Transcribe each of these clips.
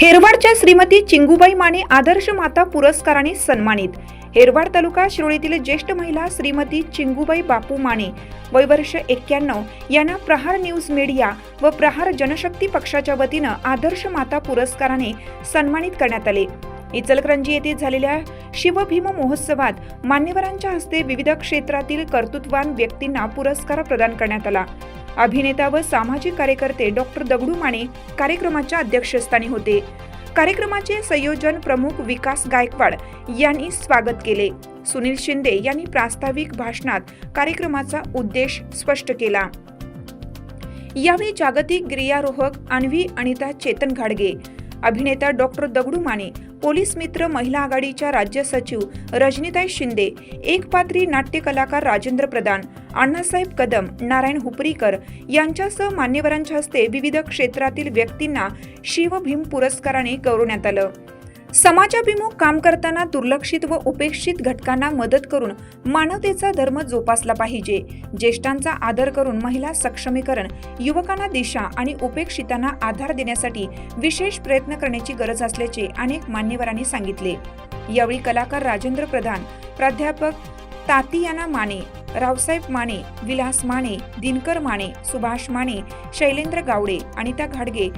हेरवाडच्या श्रीमती चिंगूबाई माने आदर्श माता पुरस्काराने सन्मानित. हेरवाड तालुका शिरोळीतील ज्येष्ठ महिला श्रीमती चिंगूबाई बापू माने वय वर्ष एक्क्याण्णव यांना प्रहार न्यूज मीडिया व प्रहार जनशक्ती पक्षाच्या वतीनं आदर्श माता पुरस्काराने सन्मानित करण्यात आले. इचलकरंजी येथे झालेल्या शिवभीम महोत्सवात मान्यवरांच्या हस्ते विविध क्षेत्रातील कर्तृत्वान व्यक्तींना पुरस्कार प्रदान करण्यात आला. अभिनेता व सामाजिक कार्यकर्ते डॉक्टर दगडू माने कार्यक्रमाच्या अध्यक्षस्थानी होते. कार्यक्रमाचे संयोजन प्रमुख विकास गायकवाड यांनी स्वागत केले. सुनील शिंदे यांनी प्रास्ताविक भाषणात कार्यक्रमाचा उद्देश स्पष्ट केला. यावेळी जागतिक गिर्यारोहक अन्वी अनिता चेतन घाडगे अभिनेता डॉक्टर दगडू माने पोलीस मित्र महिला आघाडीच्या राज्य सचिव रजनीताई शिंदे एकपात्री नाट्य कलाकार राजेंद्र प्रधान अण्णासाहेब कदम नारायण हुपरीकर यांच्यासह मान्यवरांच्या हस्ते विविध क्षेत्रातील व्यक्तींना शिवभीम पुरस्काराने गौरवण्यात आलं. समाजाभिमुख काम करताना दुर्लक्षित व उपेक्षित घटकांना मदत करून मानवतेचा धर्म जोपासला पाहिजे. ज्येष्ठांचा आदर करून महिला सक्षमीकरण युवकांना दिशा आणि उपेक्षितांना आधार देण्यासाठी विशेष प्रयत्न करण्याची गरज असल्याचे अनेक मान्यवरांनी सांगितले. यावेळी कलाकार राजेंद्र प्रधान प्राध्यापक तातियाना माने रावसाहेब माने विलास माने दिनकर माने सुभाष माने शैलेंद्र गावडे अनिता घाडगे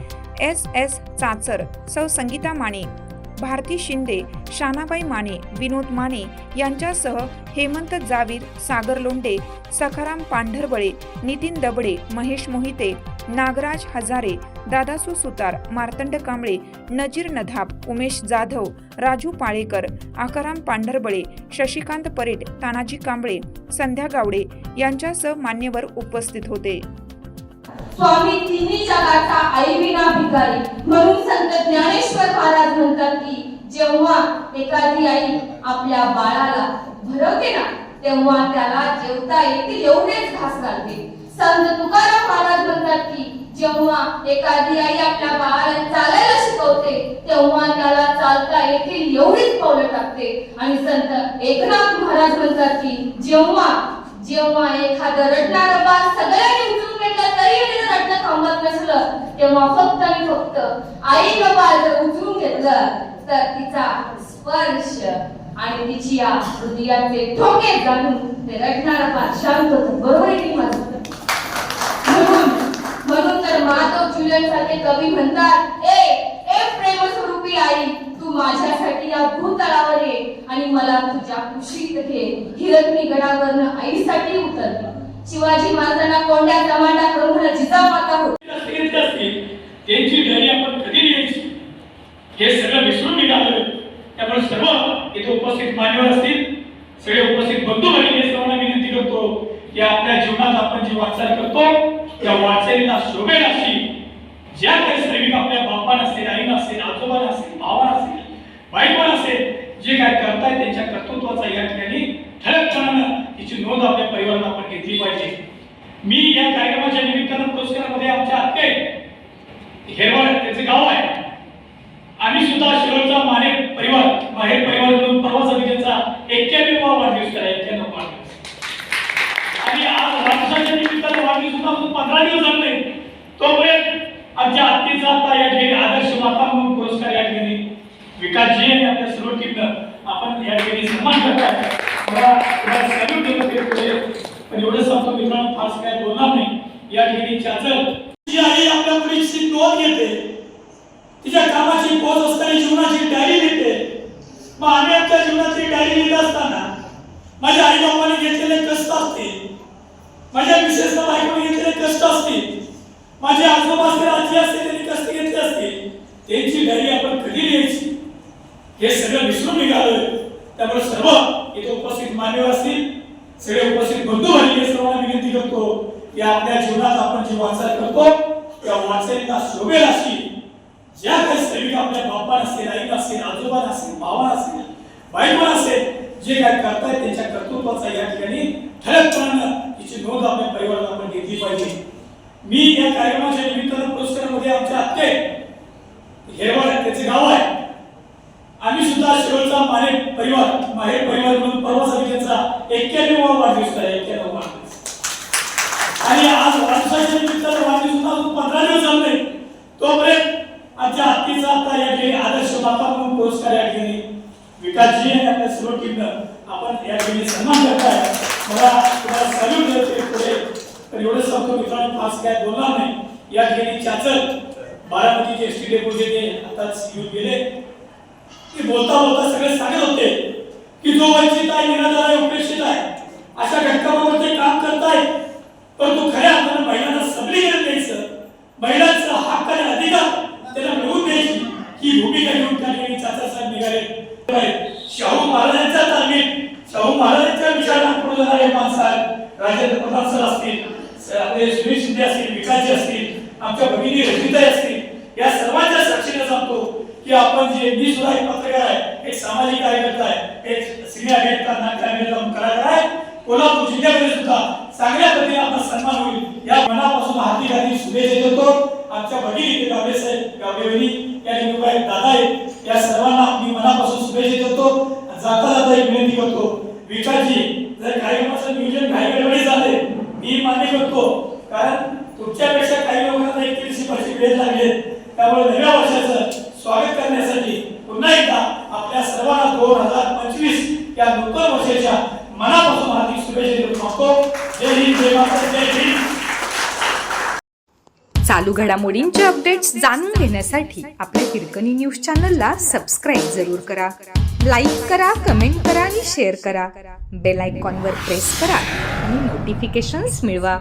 एस एस चाचर सौ संगीता माने भारती शिंदे शानाबाई माने विनोद माने यांच्यासह हेमंत जावीर सागर लोंडे सखाराम पांढरबळे नितीन दबडे महेश मोहिते नागराज हजारे दादासू सुतार मार्तंड कांबळे नजीर नधाब उमेश जाधव राजू पाळेकर आकाराम पांढरबळे शशिकांत परेट तानाजी कांबळे संध्या गावडे यांच्यासह मान्यवर उपस्थित होते. स्वामी तिन्ही जगाचा आई विना भिकारी. म्हणून संत ज्ञानेश्वर महाराज म्हणतात की जेव्हा एखादी आई आपल्या बाळाला भरवते ना तेव्हा त्याला जेवता येते एवढेच घास घालते संत तुकाराम महाराज म्हणतात की जेव्हा एखादी आई आपल्या बाळाला चालायला शिकवते तेव्हा त्याला चालता येतील एवढीच पावलं टाकते. आणि संत एकनाथ महाराज म्हणतात की जेव्हा जेव्हा एखादं रडणारं बाळ सगळ्यांनी उचलून घेतलं तरी तिचं रडणं थांबत नसलं तेव्हा फक्त आणि फक्त आईनं बाळ जर उचलून घेतलं तर तिचा स्पर्श आणि तिची या हृदयाचे ठोके जाणून ते रडणारं बाळ शांत होतं बरोबर आहे की माझं म्हणून म्हणून तर माधव जुलियन सारखे कवी म्हणतात ए प्रेमस्वरूपी आई तू माझ्यासाठी या भूतळावर ये आणि मला तुझ्या कुशीत घे हिरकणी गडावरनं आईसाठी उतरली. शिवाजी महाराजांना कोंड्या जमाटा करून मला जिजामाता होती. असतील त्यांची घरी आपण कधी घ्यायची हे सगळं विसरून निघालं त्यामुळे सर्व इथे उपस्थित मान्यवर असतील सगळे उपस्थित बंधू भगिनी सर्वांना विनंती करतो की आपल्या जीवनात आपण जी वाटचाल करतो त्या वाटचालीला शोभेल अशी. ज्या काही श्रमिक आपल्या बापान असेल आईन असेल आजोबान असेल भावान असेल बायकोन असेल जे काय करताय त्यांच्या कर्तृत्वाचा या ठिकाणी याची नोंद आपल्या परिवाराला आपण घेतली पाहिजे. मी या कार्यक्रमाच्या निमित्तानं पुरस्कारामध्ये आमच्या आत्ते हेरवाड त्याचे गाव आहे. आम्ही सुद्धा शिरोळचा माने परिवार माहेर परिवार म्हणून परवा समितीचा एक्क्याण्णव वाढदिवस करा एक्क्याण्णव वाढदिवस. आणि आज वाढदिवसाच्या निमित्तानं वाढदिवस सुद्धा पंधरा दिवस झाले तोपर्यंत आमच्या आत्तीचा आता या ठिकाणी आदर्श माता म्हणून पुरस्कार या ठिकाणी विकासजी आणि आपल्या सर्व टीमनं आपण या ठिकाणी सन्मान करताय मला तुम्हाला सॅल्यूट देतो ते पुढे पण एवढं सांगतो मित्रांनो फास काय बोलणार नाही. या ठिकाणी चाचल जी आई आपल्या मुलीची नोंद घेते. तिच्या कामाची पोच असताना जीवनाची डायरी लिहिते. मग आम्ही आमच्या जीवनाची डायरी लिहित असताना माझ्या आई बापाने घेतलेले कष्ट असतील. माझ्या विशेष बायकोने घेतलेले कष्ट असतील. माझे आजोबा असतील आजी असतील त्यांनी कष्ट घेतले असतील. त्यांची डायरी आपण कधी लिहायची? हे सगळं विसरून निघालोय. त्यामुळे सर्व इथे उपस्थित मान्यवर असतील. सगळे उपस्थित बंधू म्हणजे भगिनी सर्वांना विनंती करतो की आपल्या जीवनात आपण जी वाटचाल करतो त्या वाटचालीला शोभेल अशी ज्या काही सैनिक आपल्या बापान असेल आईन असेल आजोबान असेल भावान असेल बायकोन असेल जे काय करतायत त्यांच्या कर्तृत्वाचा या ठिकाणी ठळकपणानं तिची नोंद आपल्या परिवाराला आपण घेतली पाहिजे. मी या कार्यक्रमाच्या निमित्तानं पुरस्कारामध्ये आमच्या आत्ते हेरवाड त्याचे गाव आहे. आम्ही शेवटचा माने परिवार माहेर परिवार म्हणून परवा समितीचा एक्क्याण्णव वाढदिवस आहे एक्क्याण्णव वाढदिवस. आणि आज वाढदिवसाच्या निमित्तानं वाढदिवस होता तो पंधरा दिवस झाले तोपर्यंत आमच्या हत्तीचा आता या ठिकाणी आदर्श माता म्हणून पुरस्कार या ठिकाणी विकासजी आणि आपल्या सर्व टीमनं आपण या ठिकाणी सन्मान करताय. मला तुम्हाला सॅल्यूट देते पुढे. तर एवढंच सांगतो मित्रांनो फास्ट काय बोलणार नाही. या ठिकाणी चाचर बारामतीचे एस टी डेपोचे ते आताच येऊन गेले. ते बोलता बोलता सगळे सांगत होते की जो वंचित आहे निराधार आहे उपेक्षित आहे अशा घटकाबरोबर ते काम करताय. परंतु खऱ्या अर्थानं महिलांना सबलीकरण द्यायचं महिलांचा हक्क आणि अधिकार त्यांना मिळवून द्यायची ही भूमिका घेऊन त्या ठिकाणी चाचा साहेब निघाले. शाहू महाराजांचा तालमीत शाहू महाराजांच्या विचारांना पुढे जाणारे माणसं राजेंद्र प्रताप सर असतील आपले सुनील शिंदे असतील विकासजी असतील आमच्या भगिनी रंजिताई असतील या सर्वांच्या साक्षीने सांगतो की आपण जे मी सुद्धा एक पत्रकार आहे एक सामाजिक कार्यकर्ता आहे एक सिनियर अभिनेता नाट्य अभिनेता आहे. कोल्हापूर जिल्ह्यामध्ये सुद्धा चांगल्या पद्धतीने आपला सन्मान होईल. या मनापासून हाती हाती शुभेच्छा देतो. आमच्या भगिनी गावडे साहेब गावडे वहिनी या ठिकाणी आहेत, दादा आहेत या सर्वांना मी मनापासून शुभेच्छा देतो जाता जाता एक विनंती करतो विकासजी जर कार्यक्रमाचं नियोजन घाई गडबडी झाले मी मान्य करतो कारण तुमच्यापेक्षा काही लोकांना एक दीडशे वर्षी वेळ लागले त्यामुळे नव्या वर्षाचं स्वागत करण्यासाठी पुन्हा एकदा आपल्या सर्वांना दोन हजार त्या या नूतन वर्षाच्या मनापासून हार्दिक शुभेच्छा देऊ मागतो जय हिंद जय महाराष्ट्र जय हिंद. चालू घडामोडींचे अपडेट्स जाणून घेण्यासाठी आपल्या हिरकणी न्यूज चॅनलला सबस्क्राईब जरूर करा. लाईक करा कमेंट करा आणि शेअर करा. बेल आयकॉनवर प्रेस करा आणि नोटिफिकेशन्स मिळवा.